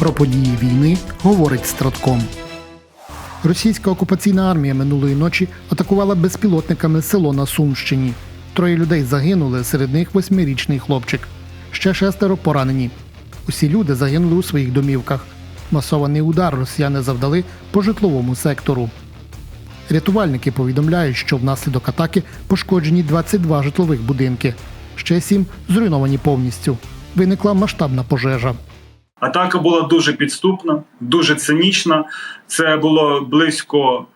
Про події війни говорить Стратком. Російська окупаційна армія минулої ночі атакувала безпілотниками село на Сумщині. Троє людей загинули, серед них восьмирічний хлопчик. Ще шестеро поранені. Усі люди загинули у своїх домівках. Масований удар росіяни завдали по житловому сектору. Рятувальники повідомляють, що внаслідок атаки пошкоджені 22 житлових будинки. Ще сім зруйновані повністю. Виникла масштабна пожежа. Атака була дуже підступна, дуже цинічна. Це було близько.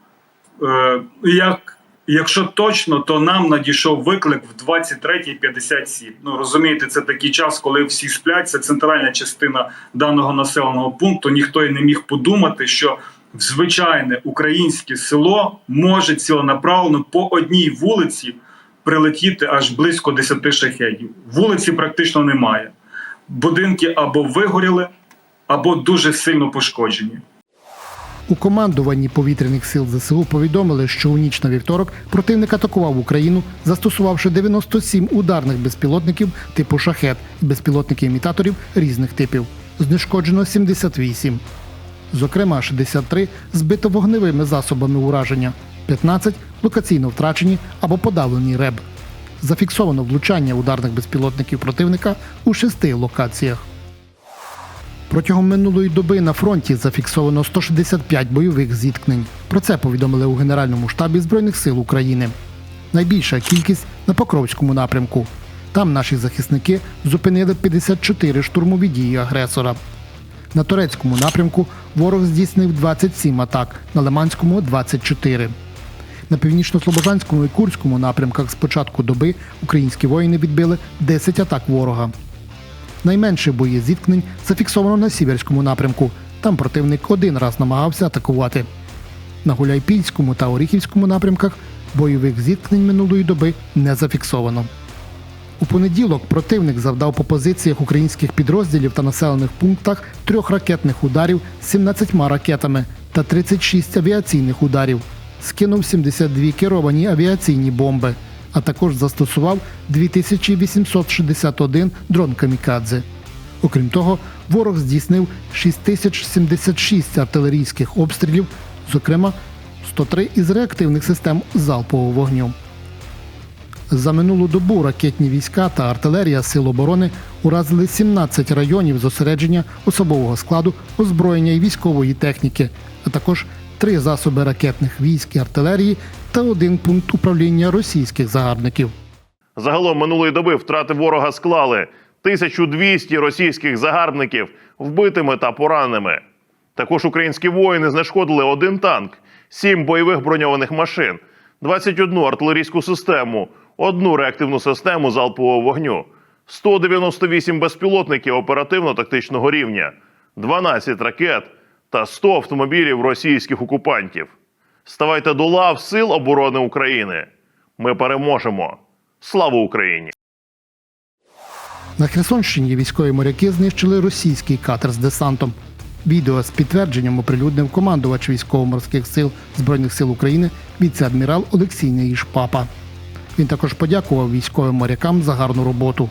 Е, як, якщо точно, то нам надійшов виклик в 23.57. Ну розумієте, це такий час, коли всі сплять. Це центральна частина даного населеного пункту. Ніхто й не міг подумати, що в звичайне українське село може ціленаправленно по одній вулиці прилетіти аж близько 10 шахедів. Вулиці практично немає будинки або вигоріли, або дуже сильно пошкоджені. У командуванні повітряних сил ЗСУ повідомили, що у ніч на вівторок противник атакував Україну, застосувавши 97 ударних безпілотників типу шахет і безпілотників-імітаторів різних типів. Знешкоджено 78. Зокрема, 63 збито вогневими засобами ураження, 15 локаційно втрачені або подавлені РЕБ. Зафіксовано влучання ударних безпілотників противника у шести локаціях. Протягом минулої доби на фронті зафіксовано 165 бойових зіткнень. Про це повідомили у Генеральному штабі Збройних сил України. Найбільша кількість на Покровському напрямку. Там наші захисники зупинили 54 штурмові дії агресора. На турецькому напрямку ворог здійснив 27 атак, на Лиманському 24. На північно-слобожанському і Курському напрямках з початку доби українські воїни відбили 10 атак ворога. Найменше бої зіткнень зафіксовано на сіверському напрямку. Там противник один раз намагався атакувати. На Гуляйпільському та Оріхівському напрямках бойових зіткнень минулої доби не зафіксовано. У понеділок противник завдав по позиціях українських підрозділів та населених пунктах трьох ракетних ударів з 17 ракетами та 36 авіаційних ударів. Скинув 72 керовані авіаційні бомби, а також застосував 2861 дрон камікадзе. Окрім того, ворог здійснив 6076 артилерійських обстрілів, зокрема 103 із реактивних систем залпового вогню. За минулу добу ракетні війська та артилерія Сил оборони уразили 17 районів зосередження особового складу, озброєння і військової техніки, а також три засоби ракетних військ і артилерії та один пункт управління російських загарбників. Загалом минулої доби втрати ворога склали 1200 російських загарбників вбитими та пораненими. Також українські воїни знешкодили один танк, 7 бойових броньованих машин, 21 артилерійську систему, одну реактивну систему залпового вогню, 198 безпілотників оперативно-тактичного рівня, 12 ракет та 100 автомобілів російських окупантів. Ставайте до лав Сил оборони України. Ми переможемо. Слава Україні! На Херсонщині військові моряки знищили російський катер з десантом. Відео з підтвердженням оприлюднив командувач військово-морських сил Збройних сил України віце-адмірал Олексій Неїшпапа. Він також подякував військовим морякам за гарну роботу.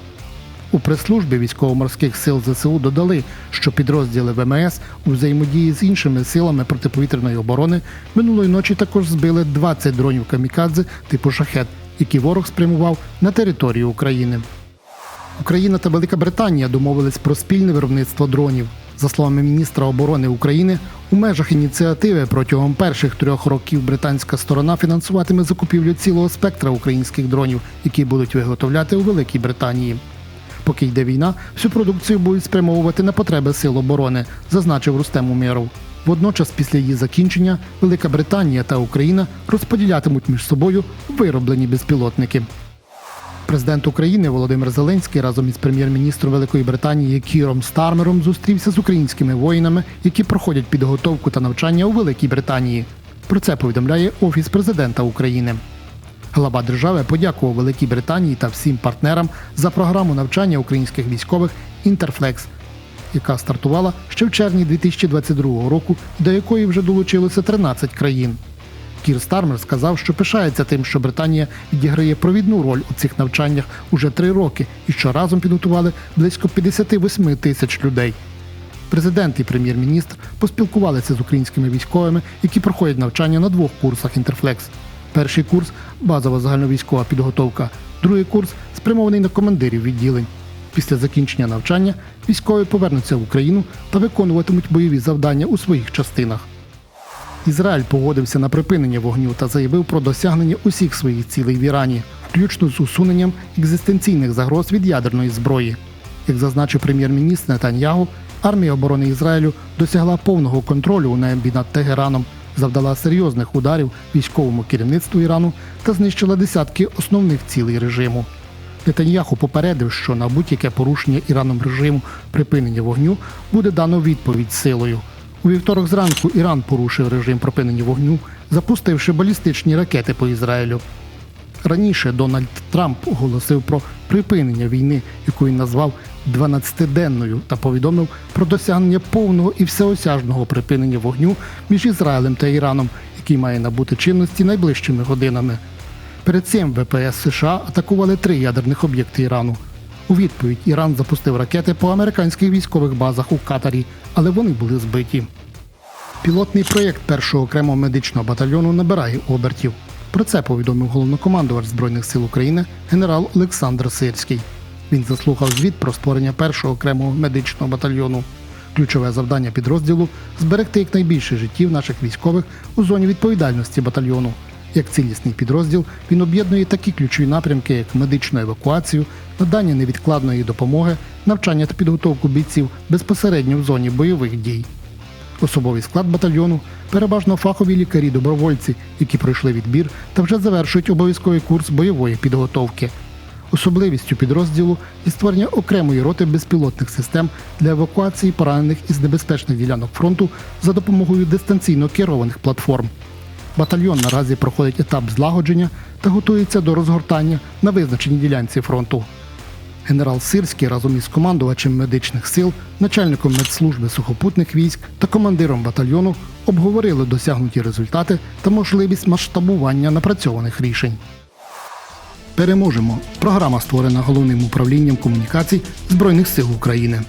У прес-службі військово-морських сил ЗСУ додали, що підрозділи ВМС у взаємодії з іншими силами протиповітряної оборони минулої ночі також збили 20 дронів камікадзе типу шахет, які ворог спрямував на територію України. Україна та Велика Британія домовились про спільне виробництво дронів. За словами міністра оборони України, у межах ініціативи протягом перших трьох років британська сторона фінансуватиме закупівлю цілого спектра українських дронів, які будуть виготовляти у Великій Британії. Поки йде війна, всю продукцію будуть спрямовувати на потреби сил оборони, зазначив Рустем Умєров. Водночас, після її закінчення, Велика Британія та Україна розподілятимуть між собою вироблені безпілотники. Президент України Володимир Зеленський разом із прем'єр-міністром Великої Британії Кіром Стармером зустрівся з українськими воїнами, які проходять підготовку та навчання у Великій Британії. Про це повідомляє Офіс президента України. Глава держави подякував Великій Британії та всім партнерам за програму навчання українських військових Інтерфлекс, яка стартувала ще в червні 2022 року, до якої вже долучилося 13 країн. Кір Стармер сказав, що пишається тим, що Британія відіграє провідну роль у цих навчаннях уже три роки і що разом підготували близько 58 тисяч людей. Президент і прем'єр-міністр поспілкувалися з українськими військовими, які проходять навчання на двох курсах Інтерфлекс. Перший курс базова загальновійськова підготовка, другий курс спрямований на командирів відділень. Після закінчення навчання військові повернуться в Україну та виконуватимуть бойові завдання у своїх частинах. Ізраїль погодився на припинення вогню та заявив про досягнення усіх своїх цілей в Ірані, включно з усуненням екзистенційних загроз від ядерної зброї. Як зазначив прем'єр-міністр Нетаньягу, армія оборони Ізраїлю досягла повного контролю у небі над Тегераном, завдала серйозних ударів військовому керівництву Ірану та знищила десятки основних цілей режиму. Нетаньяху попередив, що на будь-яке порушення Іраном режиму припинення вогню буде дано відповідь силою. У вівторок зранку Іран порушив режим припинення вогню, запустивши балістичні ракети по Ізраїлю. Раніше Дональд Трамп оголосив про припинення війни, яку він назвав 12-денною, та повідомив про досягнення повного і всеосяжного припинення вогню між Ізраїлем та Іраном, який має набути чинності найближчими годинами. Перед цим ВПС США атакували три ядерних об'єкти Ірану. У відповідь Іран запустив ракети по американських військових базах у Катарі, але вони були збиті. Пілотний проєкт першого окремого медичного батальйону набирає обертів. Про це повідомив головнокомандувач Збройних сил України генерал Олександр Сирський. Він заслухав звіт про створення першого окремого медичного батальйону. Ключове завдання підрозділу зберегти якнайбільше життів наших військових у зоні відповідальності батальйону. Як цілісний підрозділ він об'єднує такі ключові напрямки, як медичну евакуацію, надання невідкладної допомоги, навчання та підготовку бійців безпосередньо в зоні бойових дій. Особовий склад батальйону переважно фахові лікарі-добровольці, які пройшли відбір та вже завершують обов'язковий курс бойової підготовки. Особливістю підрозділу є створення окремої роти безпілотних систем для евакуації поранених із небезпечних ділянок фронту за допомогою дистанційно керованих платформ. Батальйон наразі проходить етап злагодження та готується до розгортання на визначеній ділянці фронту. Генерал Сирський разом із командувачем медичних сил, начальником медслужби сухопутних військ та командиром батальйону обговорили досягнуті результати та можливість масштабування напрацьованих рішень. Переможемо. Програма створена головним управлінням комунікацій Збройних сил України.